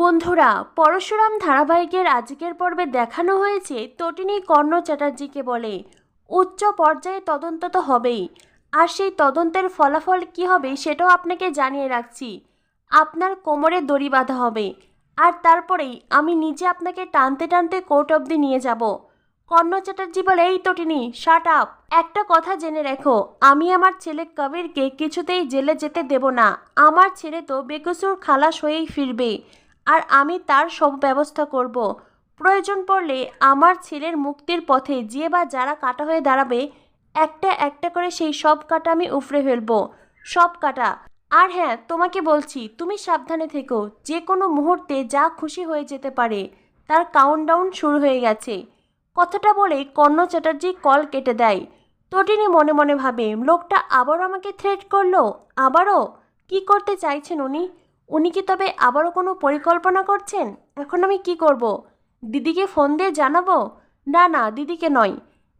বন্ধুরা, পরশুরাম ধারাবাহিকের আজকের পর্বে দেখানো হয়েছে তটিনী কর্ণ চ্যাটার্জিকে বলে। উচ্চ পর্যায়ে তদন্ত তো হবেই। আর সেই তদন্তের ফলাফল কি হবে সেটাও আপনাকে জানিয়ে রাখছি। আপনার কোমরে দড়ি বাঁধা হবে। আর তারপরেই আমি নিজে আপনাকে টানতে টানতে কোর্ট অবধি নিয়ে যাব। কর্ণ চ্যাটার্জি বলে, এই তটিনী শাট আপ একটা কথা জেনে রেখো, আমি আমার ছেলে কবিরকে কিছুতেই জেলে যেতে দেব না। আমার ছেলে তো বেকসুর খালাস হয়েই ফিরবে। আর আমি তার সব ব্যবস্থা করব। প্রয়োজন পড়লে আমার ছেলের মুক্তির পথে যে বা যারা কাটা হয়ে দাঁড়াবে, একটা একটা করে সেই সব কাটা আমি উফরে ফেলব। সব কাটা। আর হ্যাঁ তোমাকে বলছি, তুমি সাবধানে থেকো। যে কোনো মুহূর্তে যা খুশি হয়ে যেতে পারে। তার কাউন্টডাউন শুরু হয়ে গেছে। কথাটা বলে কর্ণ চ্যাটার্জি কল কেটে দেয়। তটিনী মনে মনে ভাবে, লোকটা আবারও আমাকে থ্রেট করল? আবারও? কি করতে চাইছেন উনি? উনি কি তবে আবারও কোনো পরিকল্পনা করছেন? এখন আমি কি করব? দিদিকে ফোন দিয়ে জানাব? না না, দিদিকে নয়।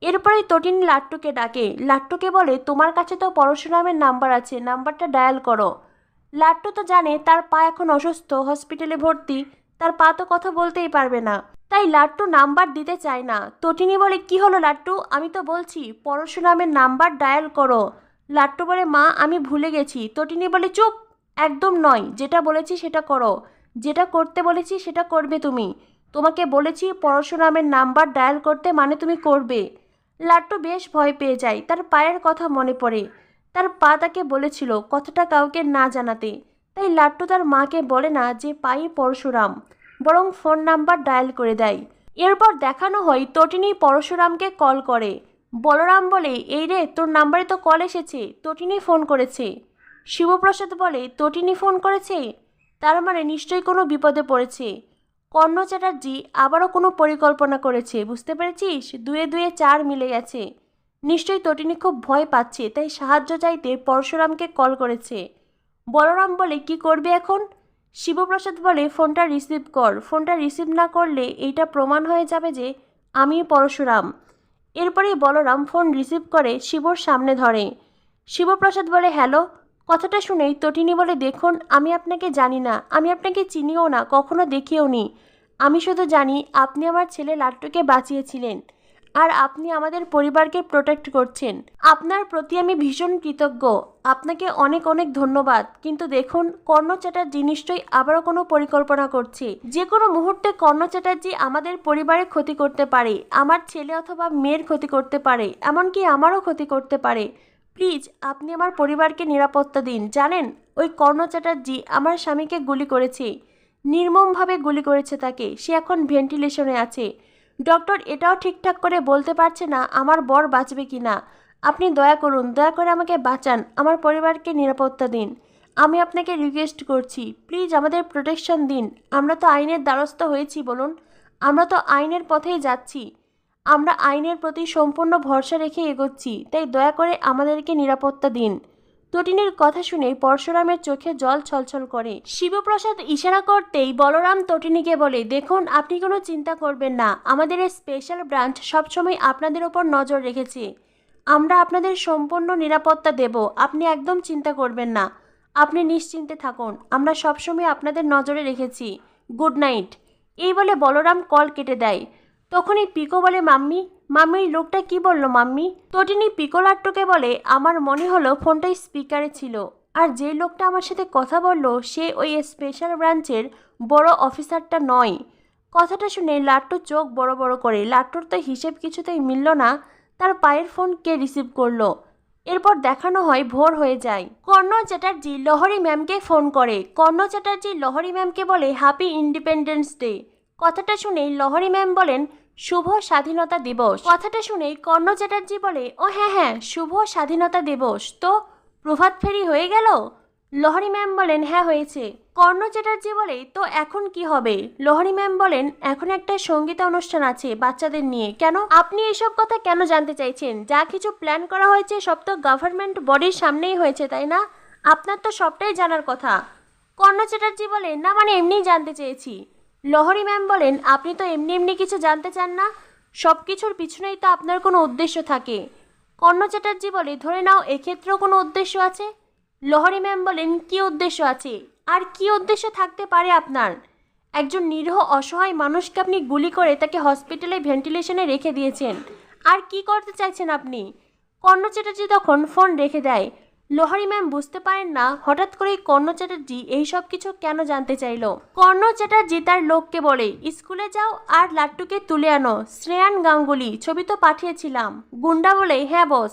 এরপরেই তটিনী লাট্টুকে ডাকে। লাট্টুকে বলে, তোমার কাছে তো পরশুরামের নাম্বার আছে, নাম্বারটা ডায়াল করো। লাট্টু তো জানে, তার পা এখন অসুস্থ, হসপিটালে ভর্তি। তার পা তো কথা বলতেই পারবে না। তাই লাট্টু নাম্বার দিতে চায় না। তটিনী বলে, কি হলো লাট্টু? আমি তো বলছি, পরশুরামের নাম্বার ডায়াল করো। লাট্টু বলে, মা, আমি ভুলে গেছি। তটিনী বলে, চুপ! একদম নয়। যেটা বলেছি সেটা করো। যেটা করতে বলেছি সেটা করবে তুমি। তোমাকে বলেছি পরশুরামের নাম্বার ডায়াল করতে মানে তুমি করবে। লাট্টু বেশ ভয় পেয়ে যায়। তার পায়ের কথা মনে পড়ে। তার পা তাকে বলেছিল কথাটা কাউকে না জানাতে। তাই লাট্টু তার মাকে বলে না যে পাই পরশুরাম, বরং ফোন নাম্বার ডায়াল করে দেয়। এরপর দেখানো হয় তটিনী পরশুরামকে কল করে। বলরাম বলে, এই রে, তোর নাম্বারে তো কল এসেছে। তটিনী ফোন করেছে। শিবপ্রসাদ বলে, তটিনী ফোন করেছে? তার মানে নিশ্চয়ই কোনো বিপদে পড়েছে। কর্ণ চ্যাটার্জি আবারও কোনো পরিকল্পনা করেছে, বুঝতে পেরেছিস? দুয়ে দুয়ে চার মিলে গেছে। নিশ্চয়ই তটিনী খুব ভয় পাচ্ছে, তাই সাহায্য চাইতে পরশুরামকে কল করেছে। বলরাম বলে, কি করবে এখন? শিবপ্রসাদ বলে, ফোনটা রিসিভ কর। ফোনটা রিসিভ না করলে এইটা প্রমাণ হয়ে যাবে যে আমি পরশুরাম। এরপরেই বলরাম ফোন রিসিভ করে শিবর সামনে ধরে। শিবপ্রসাদ বলে, হ্যালো কথাটা শুনেই তটিনী বলে, দেখুন, আমি আপনাকে জানি না। আমি আপনাকে চিনিও না, কখনো দেখিও নি। আমি শুধু জানি, আপনি আমার ছেলে লাট্টুকে বাঁচিয়েছিলেন আর আপনি আমাদের পরিবারকে প্রোটেক্ট করছেন। আপনার প্রতি আমি ভীষণ কৃতজ্ঞ। আপনাকে অনেক অনেক ধন্যবাদ। কিন্তু দেখুন, কর্ণ চ্যাটার্জি নিশ্চয়ই আবারও কোনো পরিকল্পনা করছে। যে কোনো মুহূর্তে কর্ণ চ্যাটার্জি আমাদের পরিবারের ক্ষতি করতে পারে, আমার ছেলে অথবা মেয়ের ক্ষতি করতে পারে, এমনকি আমারও ক্ষতি করতে পারে। প্লিজ, আপনি আমার পরিবারকে নিরাপত্তা দিন। জানেন, ওই কর্ণ চ্যাটার্জি আমার স্বামীকে গুলি করেছে। নির্মমভাবে গুলি করেছে তাকে। সে এখন ভেন্টিলেশনে আছে। ডক্টর, এটাও ঠিকঠাক করে বলতে পারছে না আমার বর বাঁচবে কি না আপনি দয়া করুন, দয়া করে আমাকে বাঁচান। আমার পরিবারকে নিরাপত্তা দিন। আমি আপনাকে রিকোয়েস্ট করছি। প্লিজ, আমাদের প্রোটেকশন দিন। আমরা তো আইনের দ্বারস্থ হয়েছি বলুন। আমরা তো আইনের পথেই যাচ্ছি। আমরা আইনের প্রতি সম্পূর্ণ ভরসা রেখে এগোচ্ছি, তাই দয়া করে আমাদেরকে নিরাপত্তা দিন। তটিনীর কথা শুনে পরশুরামের চোখে জল ছলছল করে। শিবপ্রসাদ ইশারা করতেই বলরাম তটিনীকে বলে, দেখুন, আপনি কোনো চিন্তা করবেন না। আমাদের এই স্পেশাল ব্রাঞ্চ সবসময় আপনাদের ওপর নজর রেখেছে। আমরা আপনাদের সম্পূর্ণ নিরাপত্তা দেব, আপনি একদম চিন্তা করবেন না। আপনি নিশ্চিন্তে থাকুন, আমরা সবসময় আপনাদের নজরে রেখেছি। Good night. এই বলে বলরাম কল কেটে দেয়। তখনই পিকো বলে, মাম্মি মাম্মি এই লোকটা কি বলল, মাম্মি? তটিনী পিকো লাট্টুকে বলে, আমার মনে হলো ফোনটা স্পিকারে ছিল। আর যে লোকটা আমার সাথে কথা বলল, সে ওই স্পেশাল ব্রাঞ্চের বড় অফিসারটা নয়। কথাটা শুনে লাট্টু চোখ বড় বড় করে। লাট্টুর তো হিসেব কিছুতেই মিলল না। তার পায়ের ফোন কে রিসিভ করল? এরপর দেখানো হয়, ভোর হয়ে যায়। কর্ণ চ্যাটার্জি, লহরি ম্যামকে ফোন করে। কর্ণ চ্যাটার্জি, লহরি ম্যামকে বলে, হ্যাপি ইন্ডিপেন্ডেন্স ডে। কথাটা শুনেই লহরি ম্যাম বলেন, শুভ স্বাধীনতা দিবস। কথাটা শুনেই কর্ণ চ্যাটার্জি বলে, ও হ্যাঁ হ্যাঁ শুভ স্বাধীনতা দিবস। তো প্রভাত ফেরি হয়ে গেল? লহরি ম্যাম বলেন হ্যাঁ হয়েছে। কর্ণ চ্যাটার্জি বলে, তো এখন কি হবে? লহরি ম্যাম বলেন, এখন একটা সংগীত অনুষ্ঠান আছে বাচ্চাদের নিয়ে। কেন? আপনি এসব কথা কেন জানতে চাইছেন? যা কিছু প্ল্যান করা হয়েছে সব তো গভর্নমেন্ট বডির সামনেই হয়েছে, তাই না? আপনার তো সবটাই জানার কথা। কর্ণ চ্যাটার্জি বলেন না মানে এমনিই জানতে চেয়েছি। লহরি ম্যাম বলেন, আপনি তো এমনি এমনি কিছু জানতে চান না? সব কিছুর পিছনেই তো আপনার কোনো উদ্দেশ্য থাকে। কর্ণ চ্যাটার্জি বলে, ধরে নাও, এক্ষেত্রেও কোনো উদ্দেশ্য আছে? লহরি ম্যাম বলেন, কী উদ্দেশ্য আছে? আর কি উদ্দেশ্য থাকতে পারে আপনার? একজন নিরীহ অসহায় মানুষকে আপনি গুলি করে তাকে হসপিটালে ভেন্টিলেশনে রেখে দিয়েছেন। আর কি করতে চাইছেন আপনি? কর্ণ চ্যাটার্জি তখন ফোন রেখে দেয় লোহারি ম্যাম বুঝতে পারেন না হঠাৎ করেই কর্ণ চ্যাটার্জি এই সব কিছু কেন জানতে চাইলো? কর্ণ চ্যাটার্জি তার লোককে বলে, স্কুলে যাও আর লাট্টুকে তুলে আনো। শ্রেয়ান গাঙ্গুলি, ছবি তো পাঠিয়েছিলাম। গুন্ডা বলে হ্যাঁ বস।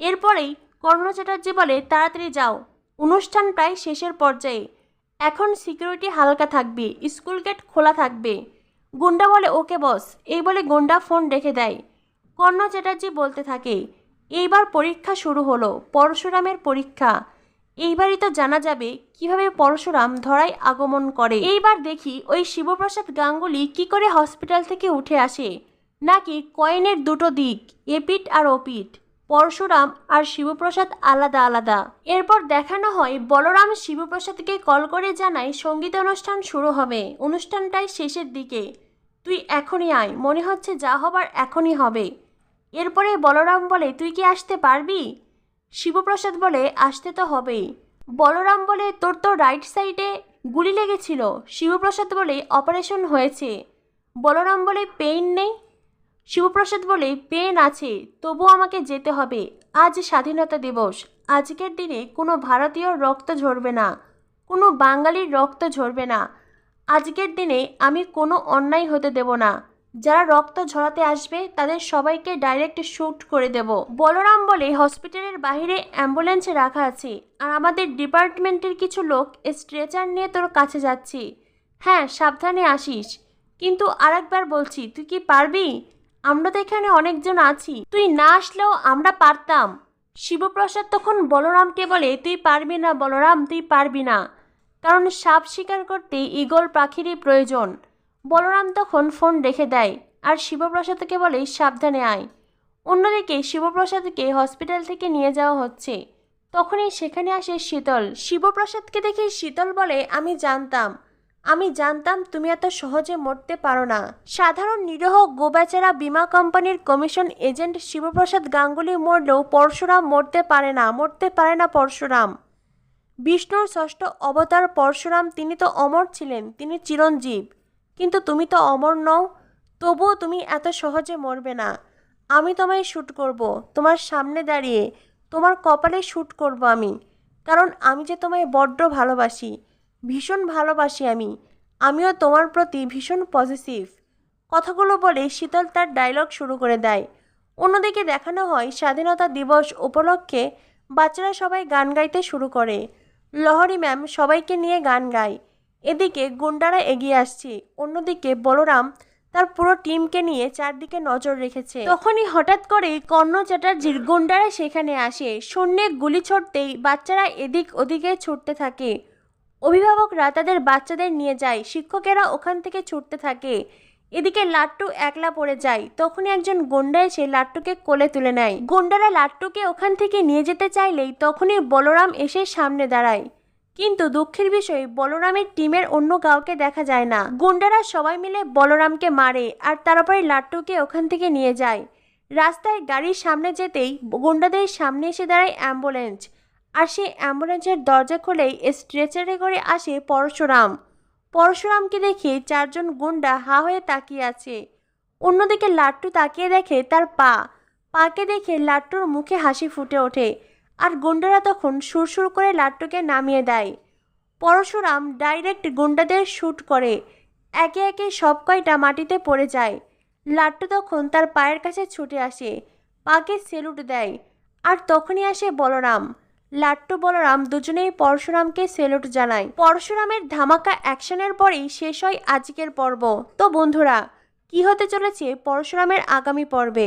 এরপরেই কর্ণ চ্যাটার্জি বলে, তাড়াতাড়ি যাও। অনুষ্ঠান প্রায় শেষের পর্যায়ে। এখন সিকিউরিটি হালকা থাকবে স্কুল গেট খোলা থাকবে। গুন্ডা বলে, ওকে বস। এই বলে গুন্ডা ফোন রেখে দেয়। কর্ণ চ্যাটার্জি বলতে থাকে এইবার পরীক্ষা শুরু হলো, পরশুরামের পরীক্ষা। এইবারই তো জানা যাবে কীভাবে পরশুরাম ধরায় আগমন করে। এইবার দেখি ওই শিবপ্রসাদ গাঙ্গুলি কি করে হসপিটাল থেকে উঠে আসে, নাকি কয়েনের দুটো দিক এপিট আর ওপিট পরশুরাম আর শিবপ্রসাদ আলাদা আলাদা। এরপর দেখানো হয় বলরাম শিবপ্রসাদকে কল করে জানায় সংগীত অনুষ্ঠান শুরু হবে, অনুষ্ঠানটাই শেষের দিকে। তুই এখনই আয়, মনে হচ্ছে যা হবার এখনই হবে। এরপরে বলরাম বলে, তুই কি আসতে পারবি? শিবপ্রসাদ বলে, আসতে তো হবেই। বলরাম বলে, তোর তো রাইট সাইডে গুলি লেগেছিল। শিবপ্রসাদ বলে অপারেশন হয়েছে। বলরাম বলে পেইন নেই। শিবপ্রসাদ বলে পেন আছে, তবু আমাকে যেতে হবে। আজ স্বাধীনতা দিবস। আজকের দিনে কোনো ভারতীয় রক্ত ঝরবে না। কোনো বাঙালির রক্ত ঝরবে না। আজকের দিনে আমি কোনো অন্যায় হতে দেব না। যারা রক্ত ঝরাতে আসবে, তাদের সবাইকে ডাইরেক্ট শ্যুট করে দেব। বলরাম বলে হসপিটালের বাইরে অ্যাম্বুলেন্স রাখা আছে। আর আমাদের ডিপার্টমেন্টের কিছু লোক স্ট্রেচার নিয়ে তোর কাছে যাচ্ছি। হ্যাঁ সাবধানে আসিস। কিন্তু আরেকবার বলছি, তুই কি পারবি? আমরা তো এখানে অনেকজন আছি। তুই না আসলেও আমরা পারতাম। শিবপ্রসাদ তখন বলরামকে বলে, তুই পারবি না বলরাম, তুই পারবি না। কারণ সাপ শিকার করতে ঈগল পাখিরই প্রয়োজন। বলরাম তখন ফোন রেখে দেয় আর শিবপ্রসাদকে বলে, সাবধানে আয়। অন্যদিকে শিবপ্রসাদকে হসপিটাল থেকে নিয়ে যাওয়া হচ্ছে। তখনই সেখানে আসে শীতল। শিবপ্রসাদকে দেখে শীতল বলে, আমি জানতাম আমি জানতাম তুমি এত সহজে মরতে পারো না। সাধারণ নিরহ গোবেচারা বিমা কোম্পানির কমিশন এজেন্ট শিবপ্রসাদ গাঙ্গুলি মরলেও পরশুরাম মরতে পারে না, মরতে পারে না পরশুরাম। বিষ্ণুর ষষ্ঠ অবতার পরশুরাম, তিনি তো অমর ছিলেন, তিনি চিরঞ্জীব। কিন্তু তুমি তো অমর নও, তবুও তুমি এত সহজে মরবে না। আমি তোমায় শ্যুট করব, তোমার সামনে দাঁড়িয়ে, তোমার কপালে শ্যুট করব আমি, কারণ আমি যে তোমায় বড্ড ভালোবাসি, ভীষণ ভালোবাসি আমি, আমিও তোমার প্রতি ভীষণ পজিটিভ কথাগুলো বলে শীতল তার ডায়লগ শুরু করে দেয়। অন্যদিকে দেখানো হয় স্বাধীনতা দিবস উপলক্ষে বাচ্চারা সবাই গান গাইতে শুরু করে। লহরি ম্যাম সবাইকে নিয়ে গান গায়। এদিকে গুন্ডারা এগিয়ে আসছে। অন্যদিকে বলরাম তার পুরো টিমকে নিয়ে চারদিকে নজর রেখেছে। তখনই হঠাৎ করে কর্ণ চ্যাটার্জির গুন্ডারা সেখানে আসে। শূন্যে গুলি ছড়তেই বাচ্চারা এদিক ওদিকে ছুটতে থাকে। অভিভাবকরা তাদের বাচ্চাদের নিয়ে যায়। শিক্ষকেরা ওখান থেকে ছুটতে থাকে। এদিকে লাট্টু একলা পড়ে যায়। তখনই একজন গুন্ডা এসে লাট্টুকে কোলে তুলে নেয়। গুন্ডারা লাট্টুকে ওখান থেকে নিয়ে যেতে চাইলেই তখনই বলরাম এসে সামনে দাঁড়ায়। কিন্তু দুঃখের বিষয়, বলরামের টিমের অন্য কাউকে দেখা যায় না। গুন্ডারা সবাই মিলে বলরামকে মারে আর তারপরে লাট্টুকে ওখান থেকে নিয়ে যায়। রাস্তায় গাড়ির সামনে যেতেই গুন্ডাদের সামনে এসে দাঁড়ায় অ্যাম্বুলেন্স। আর সেই অ্যাম্বুলেন্সের দরজা খুলেই স্ট্রেচারে করে আসে পরশুরাম। পরশুরামকে দেখে চারজন গুন্ডা হা হয়ে তাকিয়ে আছে। অন্যদিকে লাট্টু তাকিয়ে দেখে তার পা। পাকে দেখে লাট্টুর মুখে হাসি ফুটে ওঠে। আর গুন্ডারা তখন সুরসুর করে লাট্টুকে নামিয়ে দেয়। পরশুরাম ডাইরেক্ট গুন্ডাদের শ্যুট করে। একে একে সব কয়টা মাটিতে পড়ে যায়। লাট্টু তখন তার পায়ের কাছে ছুটে আসে, পাকে সেলুট দেয় আর তখনই আসে বলরাম। লাট্টু, বলরাম দুজনেই পরশুরামকে সেলুট জানায়। পরশুরামের ধামাকা অ্যাকশনের পরেই শেষ হয় আজকের পর্ব। তো বন্ধুরা, কি হতে চলেছে পরশুরামের আগামী পর্বে?